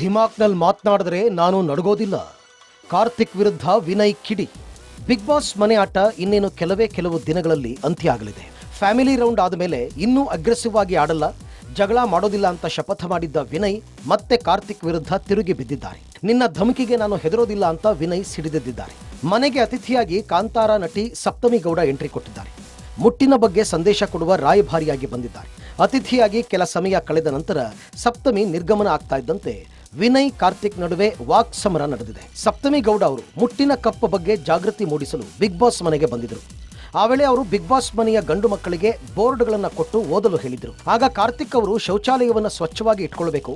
ಧಿಮಾಕ್ನಲ್ಲಿ ಮಾತನಾಡಿದ್ರೆ ನಾನು ನಡಗೋದಿಲ್ಲ. ಕಾರ್ತಿಕ್ ವಿರುದ್ಧ ವಿನಯ್ ಕಿಡಿ. ಬಿಗ್ ಬಾಸ್ ಮನೆ ಆಟ ಇನ್ನೇನು ಕೆಲವೇ ಕೆಲವು ದಿನಗಳಲ್ಲಿ ಅಂತ್ಯ ಆಗಲಿದೆ ಫ್ಯಾಮಿಲಿ ರೌಂಡ್ ಆದಮೇಲೆ ಇನ್ನೂ ಅಗ್ರೆಸಿವ್ ಆಗಿ ಆಡಲ್ಲ. ಜಗಳ ಮಾಡೋದಿಲ್ಲ ಅಂತ ಶಪಥ ಮಾಡಿದ್ದ ವಿನಯ್ ಮತ್ತೆ ಕಾರ್ತಿಕ್ ವಿರುದ್ಧ ತಿರುಗಿ ಬಿದ್ದಿದ್ದಾರೆ. ನಿನ್ನ ಧಮಕಿಗೆ ನಾನು ಹೆದರೋದಿಲ್ಲ ಅಂತ ವಿನಯ್ ಸಿಡಿದೆದ್ದಿದ್ದಾರೆ. ಮನೆಗೆ ಅತಿಥಿಯಾಗಿ ಕಾಂತಾರ ನಟಿ ಸಪ್ತಮಿ ಗೌಡ ಎಂಟ್ರಿ ಕೊಟ್ಟಿದ್ದಾರೆ. ಮುಟ್ಟಿನ ಬಗ್ಗೆ ಸಂದೇಶ ಕೊಡುವ ರಾಯಭಾರಿಯಾಗಿ ಬಂದಿದ್ದಾರೆ. ಅತಿಥಿಯಾಗಿ ಕೆಲ ಸಮಯ ಕಳೆದ ನಂತರ ಸಪ್ತಮಿ ನಿರ್ಗಮನ ಆಗ್ತಾ ಇದ್ದಂತೆ ವಿನಯ್ ಕಾರ್ತಿಕ್ ನಡುವೆ ವಾಕ್ ಸಮರ ನಡೆದಿದೆ. ಸಪ್ತಮಿ ಗೌಡ ಅವರು ಮುಟ್ಟಿನ ಕಪ್ಪ ಬಗ್ಗೆ ಜಾಗೃತಿ ಮೂಡಿಸಲು ಬಿಗ್ ಬಾಸ್ ಮನೆಗೆ ಬಂದಿದ್ದರು ಆ ವೇಳೆ ಅವರು ಬಿಗ್ ಬಾಸ್ ಮನೆಯ ಗಂಡು ಮಕ್ಕಳಿಗೆ ಬೋರ್ಡ್ಗಳನ್ನು ಕೊಟ್ಟು ಓದಲು ಹೇಳಿದರು. ಆಗ ಕಾರ್ತಿಕ್ ಅವರು ಶೌಚಾಲಯವನ್ನು ಸ್ವಚ್ಛವಾಗಿ ಇಟ್ಕೊಳ್ಬೇಕು,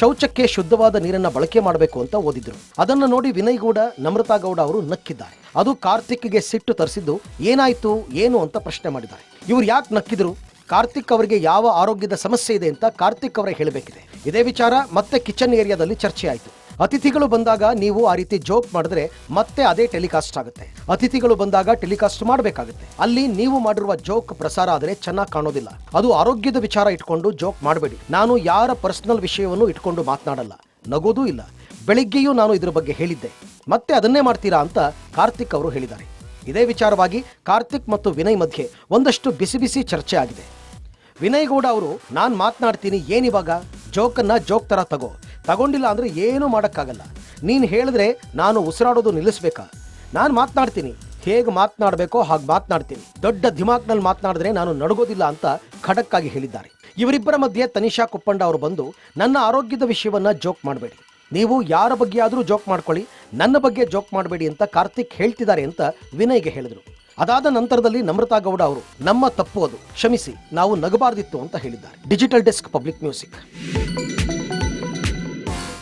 ಶೌಚಕ್ಕೆ ಶುದ್ಧವಾದ ನೀರನ್ನು ಬಳಕೆ ಮಾಡಬೇಕು ಅಂತ ಓದಿದ್ರು. ಅದನ್ನು ನೋಡಿ ವಿನಯ್ ಗೌಡ, ನಮ್ರತಾ ಗೌಡ ಅವರು ನಕ್ಕಿದ್ದಾರೆ. ಅದು ಕಾರ್ತಿಕ್ಗೆ ಸಿಟ್ಟು ತರಿಸಿದ್ದು ಏನಾಯ್ತು, ಏನು ಅಂತ ಪ್ರಶ್ನೆ ಮಾಡಿದ್ದಾರೆ. ಇವ್ರು ಯಾಕೆ ನಕ್ಕಿದ್ರು? ಕಾರ್ತಿಕ್ ಅವರಿಗೆ ಯಾವ ಆರೋಗ್ಯದ ಸಮಸ್ಯೆ ಇದೆ ಅಂತ ಕಾರ್ತಿಕ್ ಅವರೇ ಹೇಳಬೇಕಿದೆ. ಇದೇ ವಿಚಾರ ಮತ್ತೆ ಕಿಚನ್ ಏರಿಯಾದಲ್ಲಿ ಚರ್ಚೆ ಆಯಿತು ಅತಿಥಿಗಳು ಬಂದಾಗ ನೀವು ಆ ರೀತಿ ಜೋಕ್ ಮಾಡಿದ್ರೆ ಮತ್ತೆ ಅದೇ ಟೆಲಿಕಾಸ್ಟ್ ಆಗುತ್ತೆ. ಅತಿಥಿಗಳು ಬಂದಾಗ ಟೆಲಿಕಾಸ್ಟ್ ಮಾಡಬೇಕಾಗುತ್ತೆ. ಅಲ್ಲಿ ನೀವು ಮಾಡಿರುವ ಜೋಕ್ ಪ್ರಸಾರ ಆದರೆ ಚೆನ್ನಾಗಿ ಕಾಣೋದಿಲ್ಲ. ಅದು ಆರೋಗ್ಯದ ವಿಚಾರ ಇಟ್ಕೊಂಡು ಜೋಕ್ ಮಾಡಬೇಡಿ. ನಾನು ಯಾರ ಪರ್ಸನಲ್ ವಿಷಯವನ್ನು ಇಟ್ಕೊಂಡು ಮಾತನಾಡಲ್ಲ. ನಗೋದೂ ಇಲ್ಲ. ಬೆಳಿಗ್ಗೆಯೂ ನಾನು ಇದ್ರ ಬಗ್ಗೆ ಹೇಳಿದ್ದೆ. ಮತ್ತೆ ಅದನ್ನೇ ಮಾಡ್ತೀರಾ ಅಂತ ಕಾರ್ತಿಕ್ ಅವರು ಹೇಳಿದ್ದಾರೆ. ಇದೇ ವಿಚಾರವಾಗಿ ಕಾರ್ತಿಕ್ ಮತ್ತು ವಿನಯ್ ಮಧ್ಯೆ ಒಂದಷ್ಟು ಬಿಸಿ ಬಿಸಿ ಚರ್ಚೆ ಆಗಿದೆ. ವಿನಯ್ ಗೌಡ ಅವರು, ನಾನು ಮಾತನಾಡ್ತೀನಿ ಏನಿವಾಗ ಜೋಕನ್ನ ಜೋಕ್ ಥರ ತಗೋ. ತಗೊಂಡಿಲ್ಲ ಅಂದರೆ ಏನೂ ಮಾಡೋಕ್ಕಾಗಲ್ಲ. ನೀನು ಹೇಳಿದ್ರೆ ನಾನು ಉಸಿರಾಡೋದು ನಿಲ್ಲಿಸ್ಬೇಕಾ? ನಾನು ಮಾತನಾಡ್ತೀನಿ. ಹೇಗೆ ಮಾತನಾಡಬೇಕೋ ಹಾಗೆ ಮಾತನಾಡ್ತೀನಿ. ದೊಡ್ಡ ದಿಮಾಕ್ನಲ್ಲಿ ಮಾತನಾಡಿದ್ರೆ ನಾನು ನಡಗೋದಿಲ್ಲ ಅಂತ ಖಡಕ್ಕಾಗಿ ಹೇಳಿದ್ದಾರೆ. ಇವರಿಬ್ಬರ ಮಧ್ಯೆ ತನಿಷಾ ಕುಪ್ಪಂಡ ಅವರು ಬಂದು, ನನ್ನ ಆರೋಗ್ಯದ ವಿಷಯವನ್ನ ಜೋಕ್ ಮಾಡಬೇಡಿ. ನೀವು ಯಾರ ಬಗ್ಗೆ ಆದರೂ ಜೋಕ್ ಮಾಡ್ಕೊಳ್ಳಿ. ನನ್ನ ಬಗ್ಗೆ ಜೋಕ್ ಮಾಡಬೇಡಿ ಅಂತ ಕಾರ್ತಿಕ್ ಹೇಳ್ತಿದ್ದಾರೆ ಅಂತ ವಿನಯ್ಗೆ ಹೇಳಿದರು. ಅದಾದ ನಂತರದಲ್ಲಿ ನಮ್ರತಾ ಗೌಡ ಅವರು, ನಮ್ಮ ತಪ್ಪು ಅದು, ಕ್ಷಮಿಸಿ, ನಾವು ನಗಬಾರ್ದಿತ್ತು ಅಂತ ಹೇಳಿದ್ದಾರೆ. Digital desk public music.